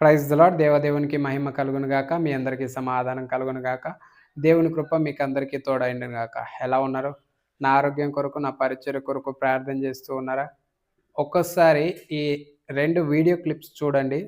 Praise దులాడ్ దేవదేవునికి మహిమ కలుగునుగాక మీ అందరికీ సమాధానం కలుగునుగాక దేవుని కృప మీకు అందరికీ తోడైండును గాక. ఎలా ఉన్నారు? నా ఆరోగ్యం కొరకు నా పరిచయ కొరకు ప్రార్థన చేస్తూ ఉన్నారా? ఒక్కసారి ఈ రెండు వీడియో క్లిప్స్ చూడండి.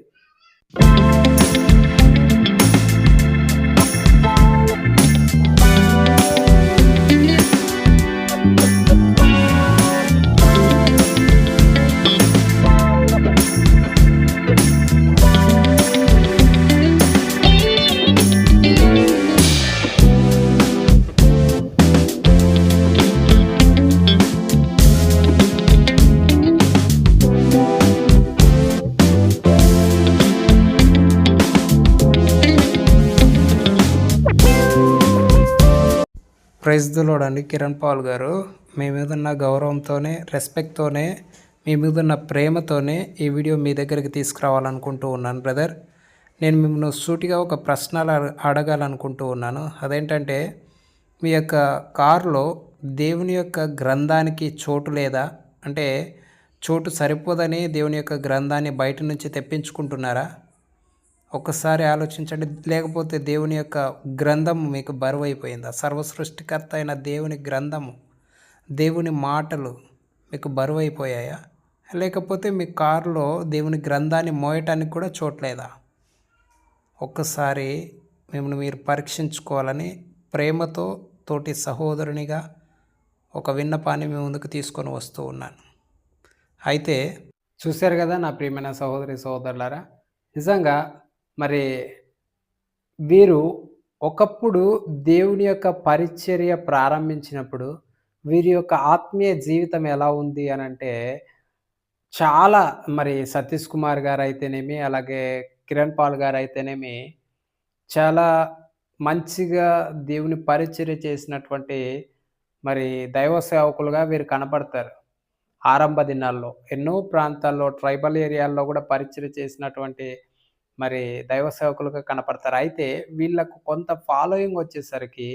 ప్రైజ్ దులోడ్ అండి. కిరణ్ పాల్ గారు మీ మీద ఉన్న గౌరవంతోనే రెస్పెక్ట్తోనే మీ మీద ఉన్న ప్రేమతోనే ఈ వీడియో మీ దగ్గరికి తీసుకురావాలనుకుంటూ ఉన్నాను బ్రదర్ నేను మిమ్మల్ని సూటిగా ఒక ప్రశ్నలు అడగాలనుకుంటూ ఉన్నాను. అదేంటంటే మీ యొక్క కారులో దేవుని యొక్క గ్రంథానికి చోటు లేదా? అంటే చోటు సరిపోదని దేవుని యొక్క గ్రంథాన్ని బయట నుంచి తెప్పించుకుంటున్నారా? ఒక్కసారి ఆలోచించండి. లేకపోతే దేవుని యొక్క గ్రంథం మీకు బరువు అయిపోయిందా సర్వసృష్టికర్త అయిన దేవుని గ్రంథము దేవుని మాటలు మీకు బరువు అయిపోయాయా లేకపోతే మీ కారులో దేవుని గ్రంథాన్ని మోయటానికి కూడా చోట్లేదా? ఒక్కసారి మిమ్మల్ని మీరు పరీక్షించుకోవాలని ప్రేమతో తోటి సహోదరునిగా ఒక విన్నపాన్ని మీ ముందుకు తీసుకొని వస్తూ ఉన్నాను. అయితే చూశారు కదా నా ప్రియమైన సహోదరి సహోదరులారా? నిజంగా మరి వీరు ఒకప్పుడు దేవుని యొక్క పరిచర్య ప్రారంభించినప్పుడు వీరి యొక్క ఆత్మీయ జీవితం ఎలా ఉంది అని అంటే చాలా మరి సతీష్ కుమార్ గారు అయితేనేమి అలాగే కిరణ్ పాల్ గారు అయితేనేమి చాలా మంచిగా దేవుని పరిచర్య చేసినటువంటి మరి దైవ సేవకులుగా వీరు కనపడతారు ఆరంభ దినాల్లో ఎన్నో ప్రాంతాల్లో ట్రైబల్ ఏరియాల్లో కూడా పరిచయం చేసినటువంటి మరి దైవ సేవకులుగా కనపడతారు. అయితే వీళ్ళకు కొంత ఫాలోయింగ్ వచ్చేసరికి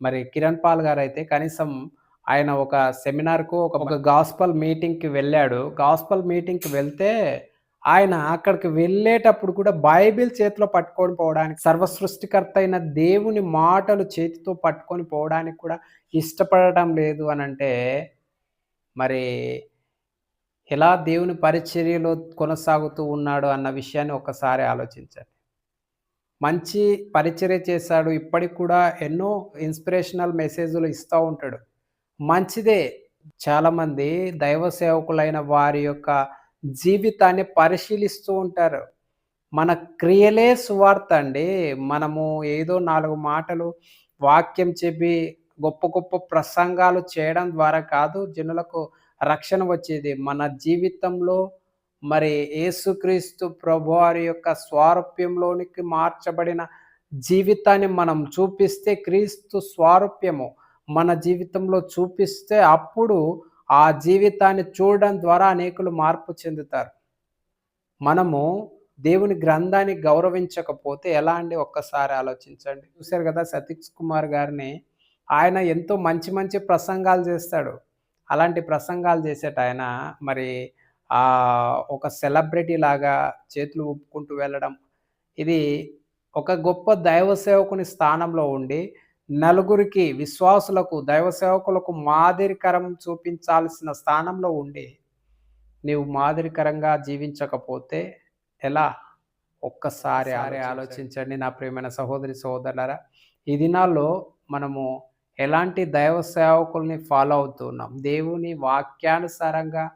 మరి కిరణ్ పాల్ గారు అయితే కనీసం ఆయన ఒక సెమినార్కు ఒక గాస్పల్ మీటింగ్కి వెళ్ళాడు. గాస్పల్ మీటింగ్కి వెళ్తే ఆయన అక్కడికి వెళ్ళేటప్పుడు కూడా బైబిల్ చేతిలో పట్టుకొని పోవడానికి సర్వసృష్టికర్త అయిన దేవుని మాటలు చేతితో పట్టుకొని పోవడానికి కూడా ఇష్టపడటం లేదు అని అంటే మరి ఎలా దేవుని పరిచర్యలో కొనసాగుతూ ఉన్నాడు అన్న విషయాన్ని ఒకసారి ఆలోచించండి. మంచి పరిచర్య చేశాడు. ఇప్పటికి కూడా ఎన్నో ఇన్స్పిరేషనల్ మెసేజ్లు ఇస్తూ ఉంటాడు. మంచిదే. చాలామంది దైవ సేవకులైన వారి యొక్క జీవితాన్ని పరిశీలిస్తూ ఉంటారు. మన క్రియలే సువార్త అండి. మనము ఏదో నాలుగు మాటలు వాక్యం చెప్పి గొప్ప గొప్ప ప్రసంగాలు చేయడం ద్వారా కాదు జనులకు రక్షణ వచ్చేది. మన జీవితంలో మరి యేసుక్రీస్తు ప్రభువారి యొక్క స్వారూప్యంలోనికి మార్చబడిన జీవితాన్ని మనం చూపిస్తే క్రీస్తు స్వారూప్యము మన జీవితంలో చూపిస్తే అప్పుడు ఆ జీవితాన్ని చూడడం ద్వారా అనేకులు మార్పు చెందుతారు. మనము దేవుని గ్రంథాన్ని గౌరవించకపోతే ఎలా అండి? ఒక్కసారి ఆలోచించండి. చూశారు కదా సతీష్ కుమార్ గారిని. ఆయన ఎంతో మంచి మంచి ప్రసంగాలు చేస్తాడు. అలాంటి ప్రసంగాలు చేసేట ఆయన. మరి ఒక సెలబ్రిటీ లాగా చేతులు ఊపుకుంటూ వెళ్ళడం ఇది ఒక గొప్ప దైవ సేవకుని స్థానంలో ఉండి నలుగురికి విశ్వాసులకు దైవ సేవకులకు మాదిరికరం చూపించాల్సిన స్థానంలో ఉండి నీవు మాదిరికరంగా జీవించకపోతే ఎలా? ఒక్కసారి ఆరే ఆలోచించండి. నా ప్రియమైన సహోదరి సహోదరులారా ఈ దినాల్లో మనము ఎలాంటి దైవ సేవకుల్ని ఫాలో అవుతున్నాం? దేవుని వాక్యానుసారంగా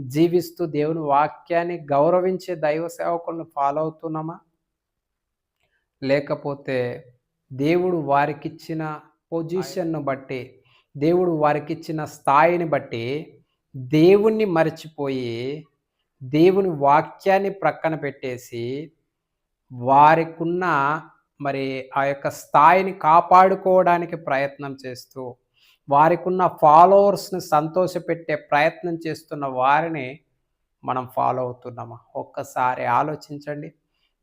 జీవిస్తూ దేవుని వాక్యాన్ని గౌరవించే దైవ సేవకులను ఫాలో అవుతున్నామా? లేకపోతే దేవుడు వారికిచ్చిన పొజిషన్ను బట్టి దేవుడు వారికిచ్చిన స్థాయిని బట్టి దేవుణ్ణి మర్చిపోయి దేవుని వాక్యాన్ని ప్రక్కన పెట్టేసి వారికున్న మరి ఆ యొక్క స్థాయిని కాపాడుకోవడానికి ప్రయత్నం చేస్తూ వారికున్న ఫాలోవర్స్ని సంతోషపెట్టే ప్రయత్నం చేస్తున్న వారిని మనం ఫాలో అవుతున్నామా? ఒక్కసారి ఆలోచించండి.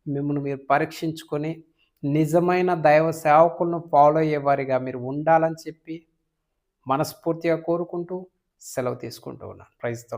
మిమ్మల్ని మీరు పరీక్షించుకొని నిజమైన దైవ సేవకులను ఫాలో అయ్యేవారిగా మీరు ఉండాలని చెప్పి మనస్ఫూర్తిగా కోరుకుంటూ సెలవు తీసుకుంటూ ఉన్నాను. ప్రైజ్తో